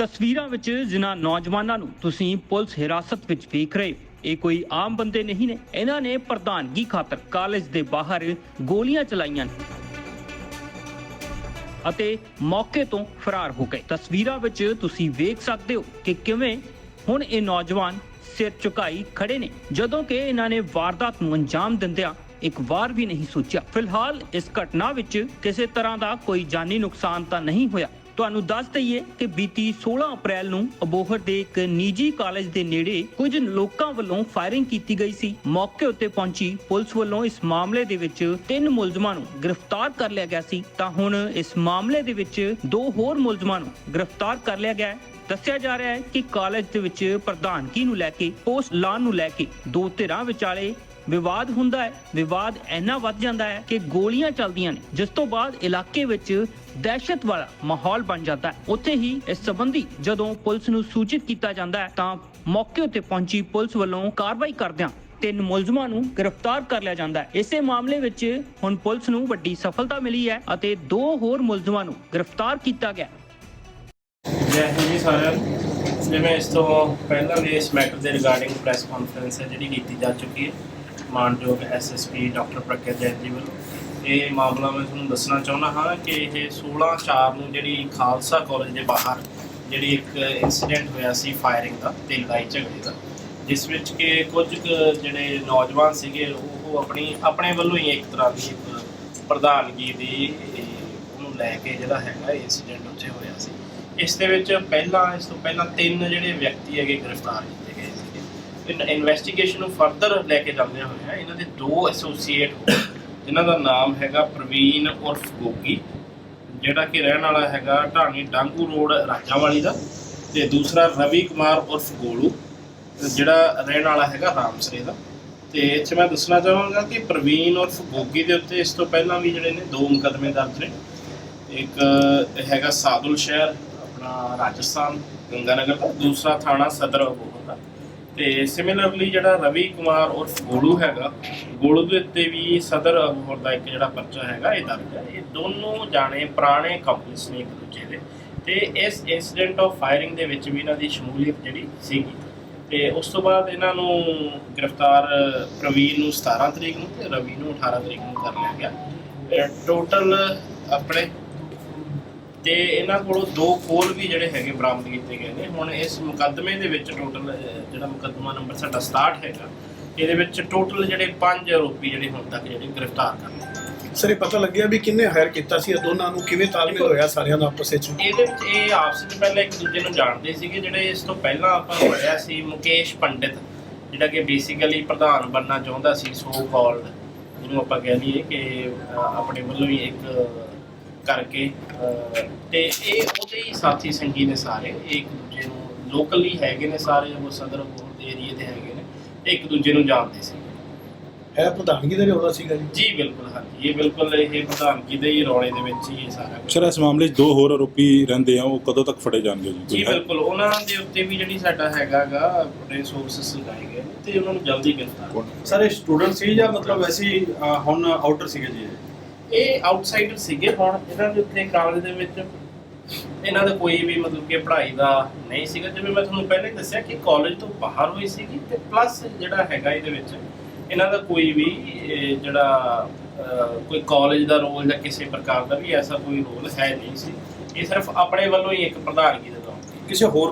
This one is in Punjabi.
ਤਸਵੀਰਾਂ ਵਿੱਚ ਜਿਨ੍ਹਾਂ ਨੌਜਵਾਨਾਂ ਨੂੰ ਤੁਸੀਂ ਪੁਲਿਸ ਹਿਰਾਸਤ ਵਿੱਚ ਵੇਖ ਰਹੇ ਇਹ ਕੋਈ ਆਮ ਬੰਦੇ ਨਹੀਂ ਨੇ। ਇਹਨਾਂ ਨੇ ਪ੍ਰਧਾਨਗੀ ਖਾਤਰ ਕਾਲਜ ਦੇ ਬਾਹਰ ਗੋਲੀਆਂ ਚਲਾਈਆਂ ਨੇ ਅਤੇ ਮੌਕੇ ਤੋਂ ਫਰਾਰ ਹੋ ਗਏ। ਤਸਵੀਰਾਂ ਵਿੱਚ ਤੁਸੀਂ ਵੇਖ ਸਕਦੇ ਹੋ ਕਿ ਕਿਵੇਂ ਹੁਣ ਇਹ ਨੌਜਵਾਨ ਸਿਰ ਝੁਕਾਈ ਖੜੇ ਨੇ। ਜਦੋਂ ਕਿ ਇਹਨਾਂ ਨੇ ਵਾਰਦਾਤ ਨੂੰ ਅੰਜਾਮ ਦਿੰਦਿਆਂ ਇੱਕ ਵਾਰ ਵੀ ਨਹੀਂ ਸੋਚਿਆ। ਫਿਲਹਾਲ ਇਸ ਘਟਨਾ ਵਿੱਚ ਕਿਸੇ ਤਰ੍ਹਾਂ ਦਾ ਕੋਈ ਜਾਨੀ ਨੁਕਸਾਨ ਤਾਂ ਨਹੀਂ ਹੋਇਆ। ਤੁਹਾਨੂੰ ਦੱਸ ਦਈਏ ਕਿ ਬੀਤੀ 16 ਅਪ੍ਰੈਲ ਨੂੰ ਅਬੋਹਰ ਦੇ ਇੱਕ ਨਿੱਜੀ ਕਾਲਜ ਦੇ ਨੇੜੇ ਕੁਝ ਲੋਕਾਂ ਵੱਲੋਂ ਫਾਇਰਿੰਗ ਕੀਤੀ ਗਈ ਸੀ। ਮੌਕੇ ਉੱਤੇ ਪਹੁੰਚੀ ਪੁਲਿਸ ਵੱਲੋਂ ਇਸ ਮਾਮਲੇ ਦੇ ਵਿੱਚ ਤਿੰਨ ਮੁਲਜ਼ਮਾਂ ਨੂੰ ਗ੍ਰਿਫਤਾਰ ਕਰ ਲਿਆ ਗਿਆ ਸੀ। ਤਾਂ ਹੁਣ ਇਸ ਮਾਮਲੇ ਦੇ ਵਿੱਚ ਦੋ ਹੋਰ ਮੁਲਜ਼ਮਾਂ ਨੂੰ ਗ੍ਰਿਫਤਾਰ ਕਰ ਲਿਆ ਗਿਆ ਹੈ। ਦੱਸਿਆ ਜਾ ਰਿਹਾ ਹੈ ਕਿ ਕਾਲਜ ਦੇ ਵਿੱਚ ਪ੍ਰਧਾਨਗੀ ਨੂੰ ਲੈ ਕੇ, ਪੋਸਟ ਲਾਉਣ ਨੂੰ ਲੈ ਕੇ ਦੋ ਧਿਰਾਂ ਵਿਚਾਲੇ ਵਿਵਾਦ ਹੁੰਦਾ ਹੈ। ਵਿਵਾਦ ਇੰਨਾ ਵੱਧ ਜਾਂਦਾ ਹੈ ਕਿ ਗੋਲੀਆਂ ਚੱਲਦੀਆਂ ਨੇ। ਜਿਸ ਤੋਂ ਬਾਅਦ ਇਲਾਕੇ ਵਿੱਚ ਦਹਿਸ਼ਤ ਵਾਲਾ ਮਾਹੌਲ ਬਣ ਜਾਂਦਾ ਹੈ। ਉੱਥੇ ਹੀ ਇਸ ਸੰਬੰਧੀ ਜਦੋਂ ਪੁਲਿਸ ਨੂੰ ਸੂਚਿਤ ਕੀਤਾ ਜਾਂਦਾ ਹੈ, ਤਾਂ ਮੌਕੇ ਉੱਤੇ ਪਹੁੰਚੀ ਪੁਲਿਸ ਵੱਲੋਂ ਕਾਰਵਾਈ ਕਰਦਿਆਂ ਤਿੰਨ ਮੁਲਜ਼ਮਾਂ ਨੂੰ ਗ੍ਰਿਫਤਾਰ ਕਰ ਲਿਆ ਜਾਂਦਾ ਹੈ। ਇਸੇ ਮਾਮਲੇ ਵਿੱਚ ਹੁਣ ਪੁਲਿਸ ਨੂੰ ਵੱਡੀ ਸਫਲਤਾ ਮਿਲੀ ਹੈ ਅਤੇ ਦੋ ਹੋਰ ਮੁਲਜ਼ਮਾਂ ਨੂੰ ਗ੍ਰਿਫਤਾਰ ਕੀਤਾ ਗਿਆ ਜੈ ਹਿੰਦ ਜੀ ਸਾਰਿਆਂ ਨੂੰ। ਜਿਵੇਂ ਇਸ ਤੋਂ ਪਹਿਲਾਂ ਵੀ ਇਸ ਮੈਟਰ ਦੇ ਰਿਗਾਰਡਿੰਗ ਪ੍ਰੈਸ ਕਾਨਫਰੰਸ ਹੈ, ਜਿਹੜੀ ਕੀਤੀ ਜਾ ਚੁੱਕੀ ਹੈ। ਮਾਨਯੋਗ ਐਸਐਸਪੀ ਡਾਕਟਰ ਪ੍ਰਗਟ ਜੈਨ ਜੀ ਵੱਲੋਂ। ਇਹ ਮਾਮਲਾ ਮੈਂ ਤੁਹਾਨੂੰ ਦੱਸਣਾ ਚਾਹੁੰਦਾ ਹਾਂ ਕਿ ਇਹ 16 4 ਨੂੰ ਜਿਹੜੀ ਖਾਲਸਾ ਕਾਲਜ ਦੇ ਬਾਹਰ ਜਿਹੜੀ ਇੱਕ ਇਨਸੀਡੈਂਟ ਹੋਇਆ ਸੀ ਫਾਇਰਿੰਗ ਦਾ ਤੇ ਲੜਾਈ ਝਗੜੇ ਦਾ ਜਿਸ ਵਿੱਚ ਕਿ ਕੁਝ ਕੁ ਜਿਹੜੇ ਨੌਜਵਾਨ ਸੀਗੇ ਉਹ ਆਪਣੀ ਆਪਣੇ ਵੱਲੋਂ ਹੀ ਇੱਕ ਤਰ੍ਹਾਂ ਦੀ ਇੱਕ ਪ੍ਰਧਾਨਗੀ ਦੀ ਇਹ, ਉਹਨੂੰ ਲੈ ਕੇ ਜਿਹੜਾ ਹੈਗਾ ਇਨਸੀਡੈਂਟ ਉੱਥੇ ਹੋਇਆ ਸੀ। ਇਸ ਦੇ ਵਿੱਚ ਪਹਿਲਾਂ ਇਸ ਤੋਂ ਪਹਿਲਾਂ ਤਿੰਨ ਜਿਹੜੇ ਵਿਅਕਤੀ ਹੈਗੇ ਗ੍ਰਿਫਤਾਰ ਕੀਤੇ ਗਏ ਸੀਗੇ। ਇਨਵੈਸਟੀਗੇਸ਼ਨ ਨੂੰ ਫਰਦਰ ਲੈ ਕੇ ਜਾਂਦੇ ਹੋਏ ਇਹਨਾਂ ਦੇ ਦੋ ਐਸੋਸੀਏਟ ਇਹਨਾਂ ਦਾ ਨਾਮ ਹੈਗਾ ਪ੍ਰਵੀਨ ਉਰਫ ਗੋਗੀ, ਜਿਹੜਾ ਕਿ ਰਹਿਣ ਵਾਲਾ ਹੈਗਾ ਢਾਣੀ ਡਾਂਗੂ ਰੋਡ ਰਾਜਾਵਾਲੀ ਦਾ, ਤੇ ਦੂਸਰਾ ਰਵੀ ਕੁਮਾਰ ਉਰਫ ਗੋਲੂ, ਜਿਹੜਾ ਰਹਿਣ ਵਾਲਾ ਹੈਗਾ ਰਾਮਸਰੇ ਦਾ। ਤੇ ਇੱਥੇ ਮੈਂ ਦੱਸਣਾ ਚਾਹਾਂਗਾ ਕਿ ਪ੍ਰਵੀਨ ਉਰਫ ਗੋਗੀ ਦੇ ਉੱਤੇ ਇਸ ਤੋਂ ਪਹਿਲਾਂ ਵੀ ਜਿਹੜੇ ਨੇ ਦੋ ਮੁਕੱਦਮੇ ਦਰਜ ਨੇ। ਇੱਕ ਹੈਗਾ ਸਾਦੁਲ ਸ਼ਹਿਰ, ਆਪਣਾ ਰਾਜਸਥਾਨ, ਗੰਗਾਨਗਰ ਦਾ, ਦੂਸਰਾ ਥਾਣਾ ਸਦਰ ਅਬੋਹਰ। ਤੇ ਸਿਮਿਲਰਲੀ ਜਿਹੜਾ ਰਵੀ ਕੁਮਾਰ ਉਰਫ ਗੋਲੂ ਹੈਗਾ, ਗੋਲੂ ਦੇ ਉੱਤੇ ਵੀ ਸਦਰ ਅਬੋਹਰ ਦਾ ਇੱਕ ਜਿਹੜਾ ਪਰਚਾ ਹੈਗਾ, ਇਹ ਦਰਜ ਹੈ। ਇਹ ਦੋਨੋਂ ਜਾਣੇ ਪੁਰਾਣੇ ਕੰਪਨੀਸ ਨੇ ਇੱਕ ਦੂਜੇ ਦੇ। ਤੇ ਇਸ ਇਨਸੀਡੈਂਟ ਆਫ ਫਾਇਰਿੰਗ ਦੇ ਵਿੱਚ ਵੀ ਇਹਨਾਂ ਦੀ ਸ਼ਮੂਲੀਅਤ ਜਿਹੜੀ ਸੀਗੀ। ਤੇ ਉਸ ਤੋਂ ਬਾਅਦ ਇਹਨਾਂ ਨੂੰ ਗ੍ਰਿਫਤਾਰ ਪ੍ਰਵੀਨ ਨੂੰ 17 ਤਰੀਕ ਨੂੰ ਤੇ ਰਵੀ ਨੂੰ 18 ਤਰੀਕ ਨੂੰ ਕਰ ਲਿਆ ਗਿਆ। ਟੋਟਲ ਆਪਣੇ ਤੇ ਇਹਨਾਂ ਕੋਲੋਂ ਦੋ ਖੋਲ ਵੀ ਜਿਹੜੇ ਹੈਗੇ ਬਰਾਮਦ ਕੀਤੇ ਗਏ ਨੇ। ਹੁਣ ਇਸ ਮੁਕੱਦਮੇ ਦੇ ਵਿੱਚ ਟੋਟਲ ਜਿਹੜਾ ਮੁਕੱਦਮਾ ਨੰਬਰ ਸਾਡਾ 67 ਹੈਗਾ ਇਹਦੇ ਵਿੱਚ ਟੋਟਲ ਜਿਹੜੇ ਪੰਜ ਆਰੋਪੀ ਜਿਹੜੇ ਹੁਣ ਤੱਕ ਜਿਹੜੇ ਗ੍ਰਿਫਤਾਰ ਕਰ ਲਏ। ਸਰ ਇਹ ਪਤਾ ਲੱਗਿਆ ਵੀ ਕਿੰਨੇ ਹਾਇਰ ਕੀਤਾ ਸੀ ਇਹ ਦੋਨਾਂ ਨੂੰ ਕਿਵੇਂ ਤਾਲਮੇਲ ਹੋਇਆ ਸਾਰਿਆਂ ਦਾ ਆਪਸ ਵਿੱਚ? ਇਹਦੇ ਵਿੱਚ ਇਹ ਆਪਸ ਵਿੱਚ ਪਹਿਲਾਂ ਇੱਕ ਦੂਜੇ ਨੂੰ ਜਾਣਦੇ ਸੀਗੇ ਜਿਹੜੇ ਇਸ ਤੋਂ ਪਹਿਲਾਂ ਆਪਾਂ ਪੜਿਆ ਸੀ ਮੁਕੇਸ਼ ਪੰਡਿਤ ਜਿਹੜਾ ਕਿ ਬੇਸਿਕਲੀ ਪ੍ਰਧਾਨ ਬੰਨਾ ਚਾਹੁੰਦਾ ਸੀ ਸੋ ਕਾਲਡ ਜਿਹਨੂੰ ਆਪਾਂ ਕਹਿ ਲਈਏ ਕਿ ਆਪਣੇ ਵੱਲੋਂ ਹੀ ਇੱਕ ਕਰਕੇ ਤੇ ਇਹ ਉਹਦੇ ਹੀ ਸਾਥੀ ਸੰਗੀ ਨੇ ਸਾਰੇ। ਇਹ ਇੱਕ ਦੂਜੇ ਨੂੰ ਲੋਕਲੀ ਹੈਗੇ ਨੇ ਸਾਰੇ ਉਹ ਸਦਰ ਬੋਰ ਦੇ ਏਰੀਏ ਦੇ ਹੈਗੇ ਨੇ ਤੇ ਇੱਕ ਦੂਜੇ ਨੂੰ ਜਾਣਦੇ ਸੀ। ਹੈ ਪ੍ਰਧਾਨਗੀ ਦਾ ਰੌਲਾ ਸੀਗਾ ਜੀ? ਜੀ ਬਿਲਕੁਲ ਹਾਂਜੀ। ਇਹ ਬਿਲਕੁਲ ਇਹ ਪ੍ਰਧਾਨਗੀ ਦੇ ਹੀ ਰੌਲੇ ਦੇ ਵਿੱਚ ਹੀ ਇਹ ਸਾਰਾ ਕੁਛ। ਸਰ ਇਸ ਮਾਮਲੇ 'ਚ ਦੋ ਹੋਰ ਆਰੋਪੀ ਰਹਿੰਦੇ ਆ ਉਹ ਕਦੋਂ ਤੱਕ ਫੜੇ ਜਾਣਗੇ ਜੀ? ਜੀ? ਬਿਲਕੁਲ। ਉਹਨਾਂ ਦੇ ਉੱਤੇ ਵੀ ਜਿਹੜੀ ਸਾਡਾ ਹੈਗਾਗਾ ਆਪਣੇ ਸੋਰਸਸ ਲਗਾਏ ਗਏ ਤੇ ਉਹਨਾਂ ਨੂੰ ਜਲਦੀ ਗ੍ਰਿਫਤਾਰ? ਸਰ ਇਹ ਸਟੂਡੈਂਟ ਸੀ ਜਾਂ ਮਤਲਬ ਅਹ, ਹੁਣ ਆਊਟਰ ਸੀਗੇ ਜੀ ਇਹ? ਆਊਟਸਾਈਡਰ ਸੀਗੇ। ਹੁਣ ਇਹਨਾਂ ਦੇ ਉੱਤੇ ਕਾਲਜ ਦੇ ਵਿੱਚ ਇਹਨਾਂ ਦਾ ਕੋਈ ਵੀ ਮਤਲਬ ਕਿ ਪੜ੍ਹਾਈ ਦਾ ਨਹੀਂ ਸੀਗਾ। ਜਿਵੇਂ ਮੈਂ ਤੁਹਾਨੂੰ ਪਹਿਲੇ ਦੱਸਿਆ ਕਿ ਕਾਲਜ ਤੋਂ ਬਾਹਰ ਹੋਈ ਸੀਗੀ ਤੇ ਪਲੱਸ ਜਿਹੜਾ ਹੈਗਾ ਇਹਦੇ ਵਿੱਚ ਇਹਨਾਂ ਦਾ ਕੋਈ ਵੀ ਜਿਹੜਾ ਕੋਈ ਕਾਲਜ ਦਾ ਰੋਲ ਜਾਂ ਕਿਸੇ ਪ੍ਰਕਾਰ ਦਾ ਵੀ ਐਸਾ ਕੋਈ ਰੋਲ ਹੈ ਨਹੀਂ ਸੀ। ਇਹ ਸਿਰਫ ਆਪਣੇ ਵੱਲੋਂ ਹੀ ਇੱਕ ਪ੍ਰਧਾਨਗੀ ਦੇ ਤੌਰ ਕਿਸੇ ਹੋਰ